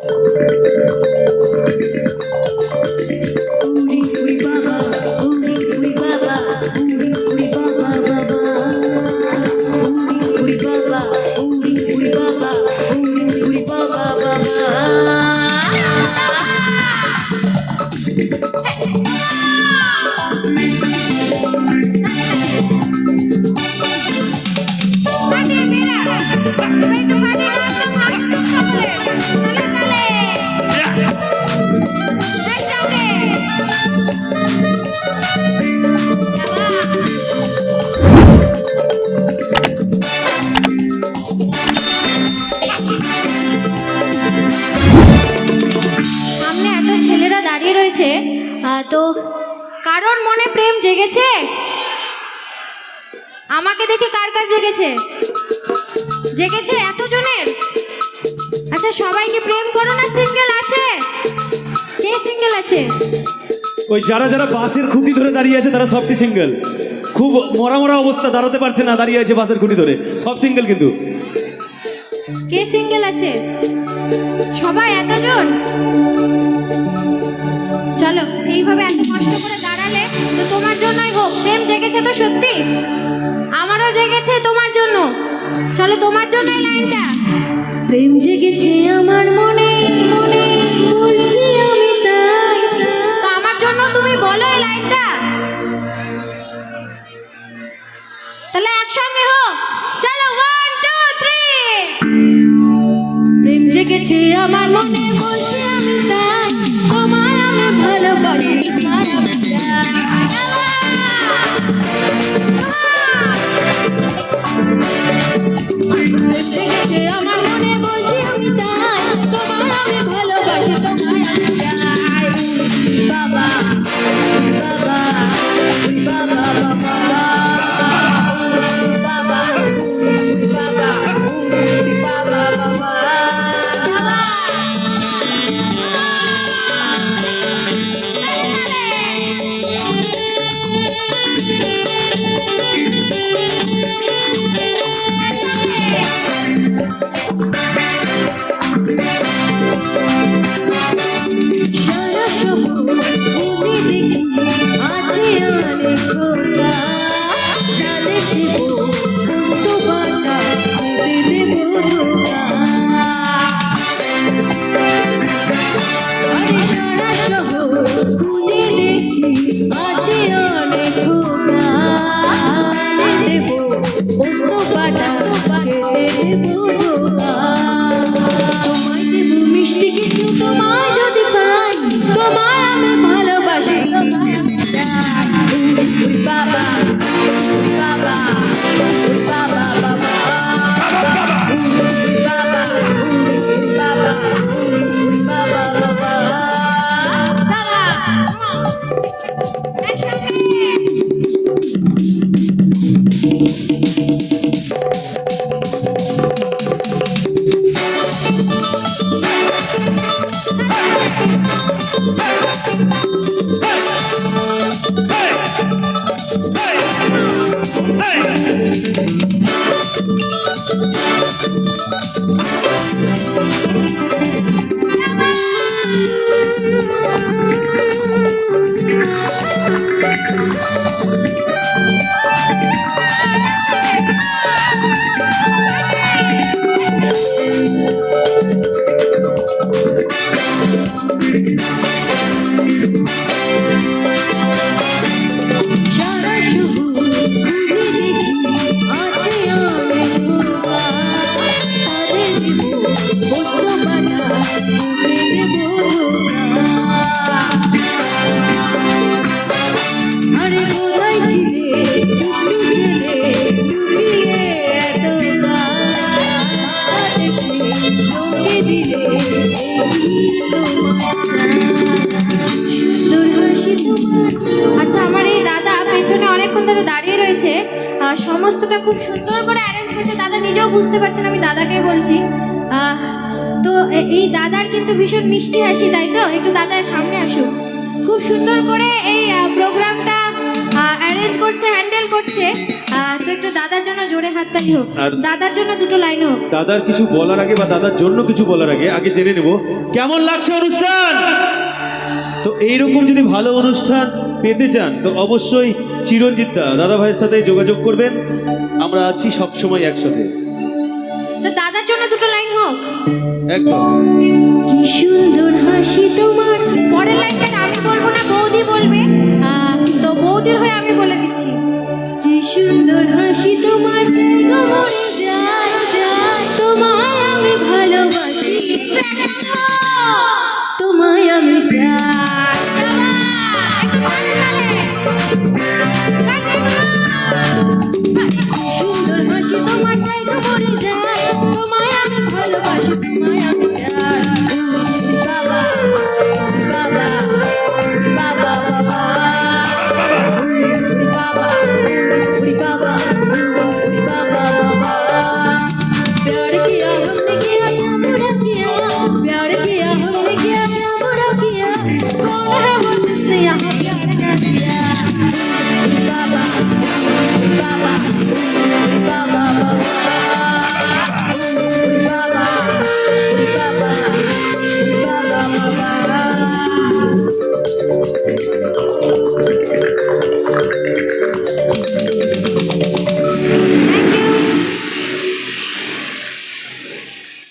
Thank you. তো কারোর মনে প্রেম জেগেছে? আমাকে দেখে কার কার জেগেছে? জেগেছে এতজনের? আচ্ছা সবাইকে প্রেম করো না সিঙ্গেল আছে? কে সিঙ্গেল আছে? ওই যারা যারা বাসের খুঁটি ধরে দাঁড়িয়ে আছে তারা সবটি সিঙ্গেল খুব মরা মরা অবস্থা দাঁড়াতে পারছে না দাঁড়িয়ে আছে বাসের খুঁটি ধরে। সব সিঙ্গেল কিন্তু। কে সিঙ্গেল আছে? সবাই এতজন? চলো এইভাবে এত কষ্ট করে দাঁড়ালে তো তোমার জন্যই হোক। প্রেম জেগেছে তো সত্যি? আমারও জেগেছে তোমার জন্য। চলো তোমার জন্যই লাইনটা। প্রেম জেগেছে আমার মনে মনে বলছি আমি তাই। তো আমার জন্য তুমি বলো এই লাইনটা। তাহলে একসঙ্গে হোক। চলো ওয়ান টু থ্রি প্রেম জেগেছে আমার মনে বলছি money. সমস্তটা খুব সুন্দর করে অ্যারেঞ্জ করছে দাদা নিজেও বুঝতে পারছেন আমি দাদাকে বলছি। তো এই দাদার কিন্তু ভীষণ মিষ্টি হাসি তাই তো? একটু দাদার সামনে আসুক। খুব সুন্দর করে এই প্রোগ্রামটা অ্যারেঞ্জ করছে হ্যান্ডেল করছে। তো একটু দাদার জন্য জোরে হাততালি হোক। দাদার জন্য দুটো লাইন হোক। দাদার কিছু বলার আগে বা দাদার জন্য কিছু বলার আগে আগে জেনে নেব। কেমন লাগছে অনুষ্ঠান? তো এইরকম যদি ভালো অনুষ্ঠান পেতে চান তো অবশ্যই চিরঞ্জিত দা দাদা ভাইয়ের সাথে যোগাযোগ করবেন। আমরা আছি সবসময় একসাথে। তো দাদার জন্য দুটো লাইন হোক। একদম। কি সুন্দর হাসি তোমার